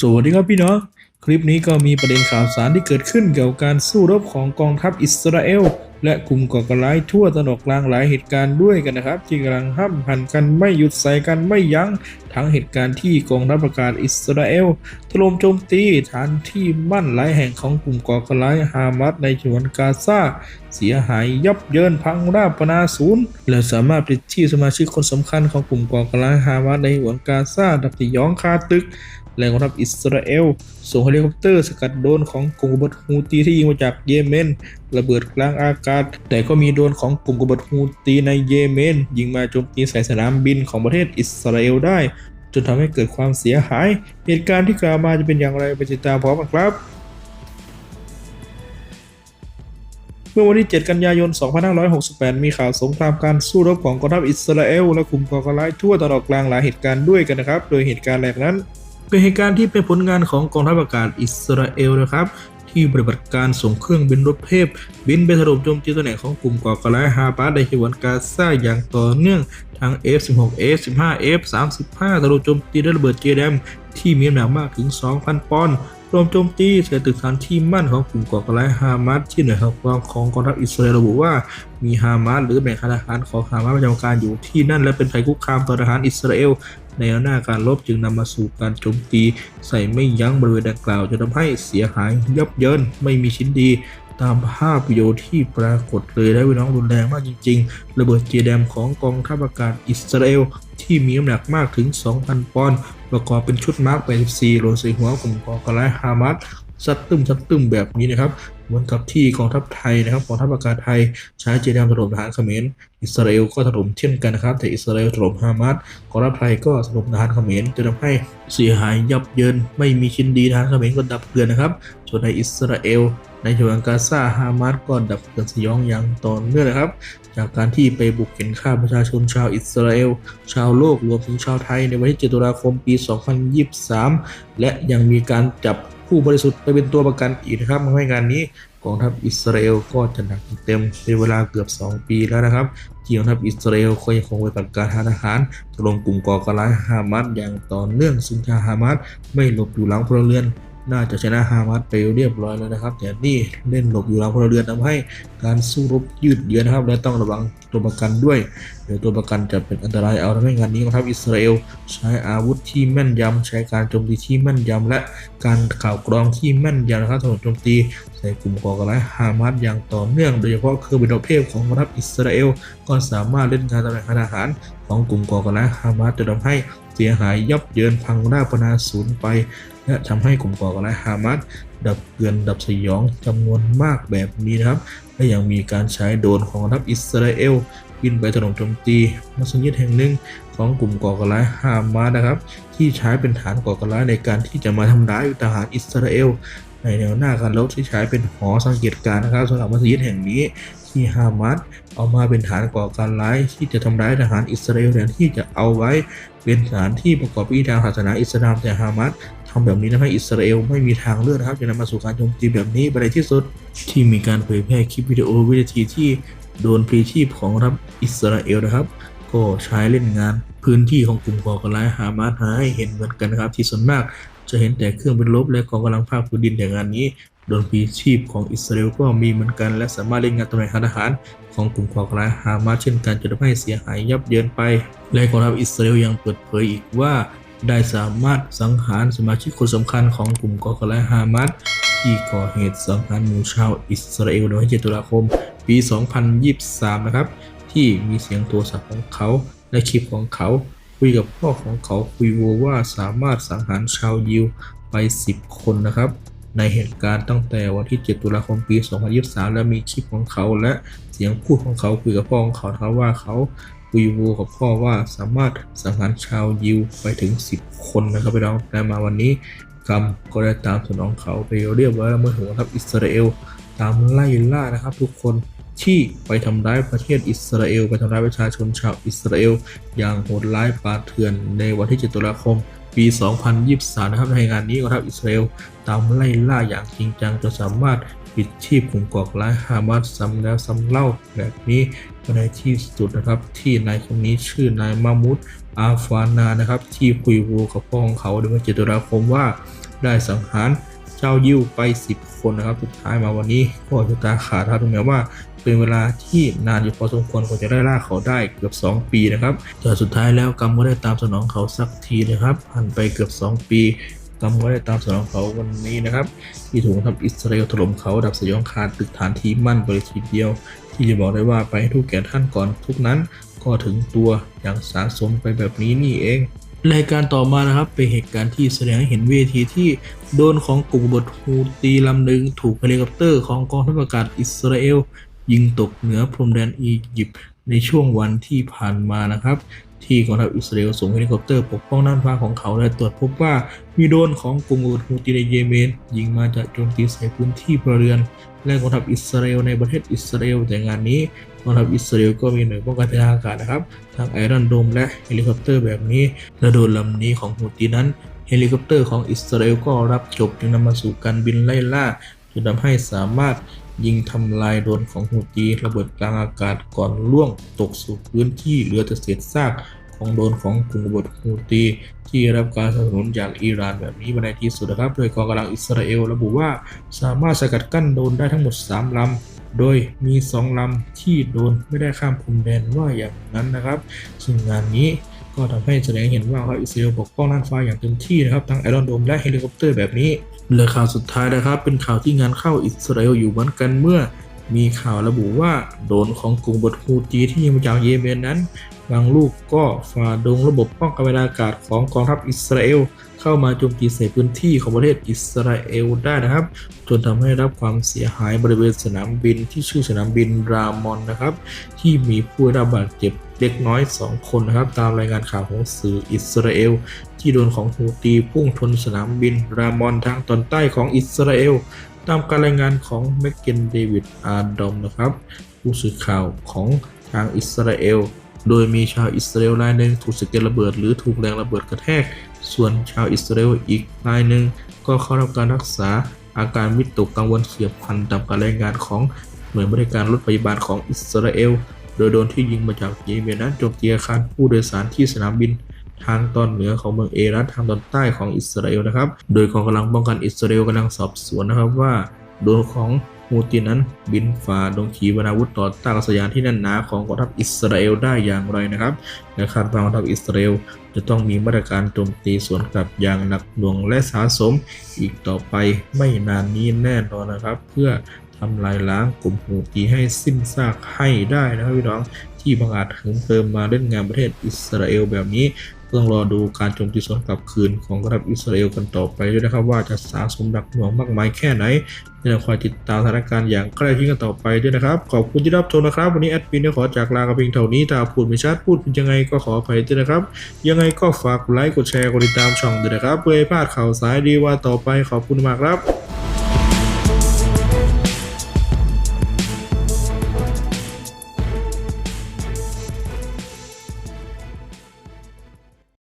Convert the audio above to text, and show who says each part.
Speaker 1: สวัสดีครับพี่น้อง คลิปนี้ก็มีประเด็นข่าวสารที่เกิดขึ้นเกี่ยวกับการสู้รบของกองทัพอิสราเอล และกลุ่มก่อการร้ายทั่วตะนอกกลางหลายเหตุการณ์ด้วยกันนะครับ ที่กำลังห้ำหันกันไม่หยุดใส่กันไม่ยัง้งทั้งเหตุการณ์ที่กองทัพอากาศอิสราเอลถล่มโจมตีฐานที่มั่นหลายแห่งของกลุ่มก่อการร้ายฮามาสในฉนวนกาซาเสียหายยับเยินพังราบปนาศูนย์และสามารถปลิดชีพสมาชิกคนสำคัญของกลุ่มก่อการร้ายฮามาสในฉนวนกาซาดับที่ย้องคาตึก แรงกองทัพอิสราเอลส่งเฮลิคอปเตอร์สกัดโดนของกลุ่มกบฏฮูตีที่ยิงมาจากเยเมน ระเบิดกลางอากาศ แต่ก็มีโดนของกลุ่มกบฏฮูตีในเยเมน ยิงมาโจมตีใส่สนามบินของประเทศอิสราเอลได้ จนทำให้เกิดความเสียหาย เหตุการณ์ที่กล่าวมาจะเป็นอย่างไรไปติดตามพร้อมกันครับเมื่อวันที่ 7 กันยายน 2568 มีข่าวสงครามการสู้รบของกองทัพอิสราเอลและกลุ่มก่อการร้ายทั่วตะวันออกกลางหลายเหตุการณ์ด้วยกันนะครับ โดยเหตุการณ์แรกนั้น เป็นเหตุการณ์ที่เป็นผลงานของกองทัพอากาศอิสราเอลนะครับ ที่ปฏิบัติการส่งเครื่องบินรบเทพบินไปถล่มโจมตีตำแหน่งของกลุ่มก่อการร้ายฮาบาสในฉนวนกาซาอย่างต่อเนื่องทั้ง F16 F15 F35 ถล่มโจมตีด้วยระเบิดเจแดมที่มีน้ำหนักมากถึง 2,000 ปอนด์รวมโจมตีใส่ตึกฐานที่มั่นของกลุ่มก่อการร้ายฮามาสที่หน่วยข่าวกรองของกองทัพอิสราเอลระบุว่ามีฮามาสหรือแบ่งคาทหารของฮามาสประจำการอยู่ที่นั่นและเป็นภัยคุกคามต่อทหารอิสราเอล ในแนวหน้าการรบจึงนำมาสู่การโจมตีใส่ไม่ยั้งบริเวณดังกล่าวจนทำให้เสียหายยับเยินไม่มีชิ้นดีตามภาพวิดีโอที่ปรากฏเลยและพี่น้องรุนแรงมากจริง ๆ ระเบิดเจแดมของกองทัพอากาศอิสราเอล ที่มีน้ำหนักมากถึง 2,000 ปอนด์ประกอบเป็นชุดมาร์ก84โลใส่หัวกลุ่มก่อกรร้ายฮามาสซัดตึมซัดตึมแบบนี้นะครับ เหมือนกับที่กองทัพไทยนะครับกองทัพอากาศไทยใช้เจแดมถล่มทหารเขมรอิสราเอลก็ถล่มเช่นกันนะครับ แต่อิสราเอลถล่มฮามาสกองทัพไทยก็ถล่มทหารเขมรจนทำให้เสียหายยับเยิน ไม่มีชิ้นดีทหารเขมรก็ดับเกลือนนะครับส่วนในอิสราเอลในฉนวนกาซาฮามาสก็ดับเกลือนสยองอย่างต่อเนื่องนะครับ จากการที่ไปบุกเข็นฆ่าประชาชนชาวอิสราเอล ชาวโลกรวมถึงชาวไทยในวันที่7ตุลาคมปี 2023 และยังมีการจับ ผู้บริสุทธิ์ไปเป็นตัวประกันอีกนะครับทำให้งานนี้กองทัพอิสราเอลก็จะหนักเต็มเป็นเวลาเกือบ 2 ปีแล้วนะครับที่กองทัพอิสราเอลก็ยังคงไปฏิบัติการทางทหารถล่มกลุ่มก่อการร้ายฮามาสอย่างต่อเนื่องซึ่งทางฮามาสไม่หลบอยู่หลังพลเรือน น่าจะชนะฮามาสไปเรียบร้อยแล้วนะครับ แต่นี่เล่นหลบอยู่หลังพลเรือนทำให้การสู้รบยืดเยื้อนะครับ และต้องระวังตัวประกันด้วยเดี๋ยวตัวประกันจะเป็นอันตรายเอาทำให้งานนี้กองทัพอิสราเอลใช้อาวุธที่แม่นยำใช้การโจมตีที่แม่นยำและการข่าวกรองที่แม่นยำนะครับถล่มโจมตีใส่กลุ่มก่อการร้ายฮามาสอย่างต่อเนื่องโดยเฉพาะเครื่องบินรบเทพของกองทัพอิสราเอลก็สามารถเล่นการตำแหน่งทหารของกลุ่มก่อการร้ายฮามาสจนทำให้เสียหายยับเยินพังราบปนาศูนย์ไป และทำให้กลุ่มก่อการร้ายฮามาสดับเกลือนดับสยองจำนวนมากแบบนี้นะครับ และยังมีการใช้โดรนของกองทัพอิสราเอลบินไปถล่มโจมตีมัสยิดแห่งหนึ่งของกลุ่มก่อการร้ายฮามาสนะครับ ที่ใช้เป็นฐานก่อการร้ายในการที่จะมาทำร้ายทหารอิสราเอลในแนวหน้าการรบที่ใช้เป็นหอสังเกตการณ์นะครับสำหรับมัสยิดแห่งนี้ที่ฮามาสเอามาเป็นฐานก่อการร้ายที่จะทำร้ายทหารอิสราเอลแทนที่จะเอาไว้เป็นสถานที่ประกอบพิธีทางศาสนาอิสลามแต่ฮามาส ทำแบบนี้ทำให้อิสราเอลไม่มีทางเลือกนะครับจะนำมาสู่การโจมตีแบบนี้ไปในที่สุด ที่มีการเผยแพร่คลิปวิดีโอวินาทีที่โดนพลีชีพของรัฐอิสราเอลนะครับ ก็ใช้เล่นงานพื้นที่ของกลุ่มก่อการร้ายฮามาสให้เห็นเหมือนกันนะครับ ที่ส่วนมากจะเห็นแต่เครื่องบินรบและกองกำลังภาคพื้นดินแต่งานนี้โดนพลีชีพของอิสราเอลก็มีเหมือนกัน และสามารถเล่นงานตำแหน่งทหาร ของกลุ่มก่อการร้ายฮามาสเช่นกันจนทำให้เสียหายยับเยินไป และกองทัพอิสราเอลยังเปิดเผยอีกว่า ได้สามารถสังหารสมาชิกคนสำคัญของกลุ่มกอการร้ายฮามาสที่ก่อเหตุสังหารหมู่ชาวอิสราเอลในวันที่7ตุลาคม ปี 2023 นะครับ ที่มีเสียงโทรศัพท์ของเขาและคลิปของเขาคุยกับพ่อของเขาคุยโวว่าสามารถสังหารชาวยิวไป 10 คนนะครับ ในเหตุการณ์ตั้งแต่วันที่ 7 ตุลาคมปี 2023 และมีคลิปของเขาและเสียงพูดของเขาคุยกับพ่อของเขานะครับว่าเขา คุยโวกับพ่อว่าสามารถสังหารชาวยิวไปถึง 10 คนนะครับพี่น้องแต่มาวันนี้กรรมก็ได้ตามสนองเขาไปเรียบร้อยแล้วเมื่อถึงทัพอิสราเอลตามไล่ล่านะครับ ทุกคนที่ไปทำร้ายประเทศอิสราเอล ไปทำร้ายประชาชนชาวอิสราเอล อย่างโหดร้ายปาเถื่อนในวันที่ 7 ตุลาคม ปี 2023 นะครับในงานนี้ก็ทัพอิสราเอล ตามไล่ล่าอย่างจริงจังจนสามารถ ปิดชีพกลุ่มก่อการร้ายฮามาสซ้ำแล้วซ้ำเล่าแบบนี้ในที่สุดนะครับ ที่นายคนนี้ชื่อนายมามุดอาฟานานะครับ ที่คุยโวกับพ่อของเขาในวัน7ตุลาคมว่าได้สังหารเจ้ายิวไป 10 คนนะครับ สุดท้ายมาวันนี้ก็ชะตาขาดครับถึงแม้ว่าเป็นเวลาที่นานอยู่พอสมควรกว่าจะได้ล่าเขาได้เกือบ 2 ปีนะครับแต่สุดท้ายแล้วกรรมก็ได้ตามสนองเขาสักทีนะครับผ่านไปเกือบ 2 ปี กรรมได้ตามสนองเขาวันนี้นะครับ ที่ถูกทัพอิสราเอลถล่มเขาดับสยองคาตึกฐานที่มั่นบริทีเดียว ที่จะบอกได้ว่าไปทุกแก่ท่านก่อนทุกนั้น ก็ถึงตัวอย่างสาสมไปแบบนี้นี่เองรายการต่อมานะครับเป็นเหตุการณ์ที่แสดงให้เห็นเวทีที่โดนของกลุ่มบทฮูตีลำหนึ่งถูกเฮลิคอปเตอร์ของกองทัพอากาศอิสราเอลยิงตกเหนือพรมแดนอียิปต์ในช่วงวันที่ผ่านมานะครับที่กองทัพอิสราเอลส่งเฮลิคอปเตอร์ปกป้องน่านฟ้าของเขาและตรวจพบว่ามีโดรนของกลุ่มบทฮูตีในเยเมนยิงมาจากโจมตีใส่พื้นที่พลเรือนและกองทัพอิสราเอลในประเทศอิสราเอลแต่งานนี้กองทัพอิสราเอลก็มีหน่วยป้องกันทางอากาศนะครับทั้งไอรอนโดมและเฮลิคอปเตอร์แบบนี้และโดนลำนี้ของฮูตีนั้นเฮลิคอปเตอร์ของอิสราเอลก็รับจบจึงนำมาสู่การบินไล่ล่าจนทำให้สามารถ ยิงทำลายโดรนของฮูตีระเบิดกลางอากาศก่อนล่วงตกสู่พื้นที่เหลือแต่เศษซากของโดรนของกลุ่มกบฏฮูตี ที่ได้รับการสนับสนุนจากอิหร่านแบบนี้มาในที่สุดนะครับ โดยกองกำลังอิสราเอลระบุว่าสามารถสกัดกั้นโดรนได้ทั้งหมด 3 ลำ โดยมี 2 ลำที่โดนไม่ได้ข้ามพรมแดนว่าอย่างนั้นนะครับ ซึ่งงานนี้ก็ทำให้แสดงเห็นว่าครับอิสราเอลปกป้องน่านฟ้าอย่างเต็มที่นะครับ ทั้งไอรอนโดมและเฮลิคอปเตอร์แบบนี้ และข่าวสุดท้ายนะครับเป็นข่าวที่งานเข้าอิสราเอลอยู่เหมือนกันเมื่อ มีข่าวระบุว่าโดนของกลุ่มบทฮูตีที่ยิงมาจากเยเมนนั้น บางลูกก็ฝ่าดงระบบป้องกันเวลาอากาศของกองทัพอิสราเอลเข้ามาโจมตีใส่พื้นที่ของประเทศอิสราเอลได้นะครับ จนทำให้รับความเสียหายบริเวณสนามบินที่ชื่อสนามบินรามอนนะครับ ที่มีผู้ได้รับบาดเจ็บ เล็กน้อย 2 คนนะครับ ตามรายงานข่าวของสื่ออิสราเอล ที่โดนของฮูตีพุ่งชนสนามบิน รามอนทางตอนใต้ของอิสราเอล ตามการรายงานของแมกเกนเดวิดอาดอมนะครับ ผู้สื่อข่าวของทางอิสราเอล โดยมีชาวอิสราเอลรายหนึ่งถูกสะเก็ดระเบิดหรือถูกแรงระเบิดกระแทก ส่วนชาวอิสราเอลอีกรายหนึ่งก็เข้ารับการรักษาอาการวิตกกังวลเฉียบพลันตามการรายงานของหน่วยบริการรถพยาบาลของอิสราเอล โดยโดนที่ยิงมาจากเยเมนนั้นโจมตีอาคารผู้โดยสารที่สนามบินทางตอนเหนือของเมืองเอรัตทางตอนใต้ของอิสราเอลนะครับ โดยกองกำลังป้องกันอิสราเอลกำลังสอบสวนนะครับว่าโดนของฮูตีนั้นบินฝ่าดงขีปนาวุธต่อต้านอากาศยานที่แน่นหนาของกองทัพอิสราเอลได้อย่างไรนะครับและคาดว่ากองทัพอิสราเอลจะต้องมีมาตรการโจมตีสวนกลับอย่างหนักหน่วงและสาสม อีกต่อไปไม่นานนี้แน่นอนนะครับ เพื่อ ทำลายล้างกลุ่มฮูตีให้สิ้นซากให้ได้นะครับพี่น้องที่บังอาจถึงเติมมาเล่นงานประเทศอิสราเอลแบบนี้ต้องรอดูการโจมตีสวนกลับคืนของกองทัพอิสราเอลกันต่อไปด้วยนะครับ ว่าจะสาสมดักหน่วงมากมายแค่ไหนจะคอยติดตามสถานการณ์อย่างใกล้ชิดกันต่อไปด้วยนะครับ ขอบคุณที่รับชมนะครับ วันนี้แอดมินขอจากลากับเพียงเท่านี้ถ้าพูดไม่ชัดพูดผิดยังไงก็ขออภัยด้วยนะครับ ยังไงก็ฝากกดไลค์กดแชร์กดติดตามช่องด้วยนะครับเพื่อให้พลาดข่าวสายดีว่าต่อไปขอบคุณมากครับ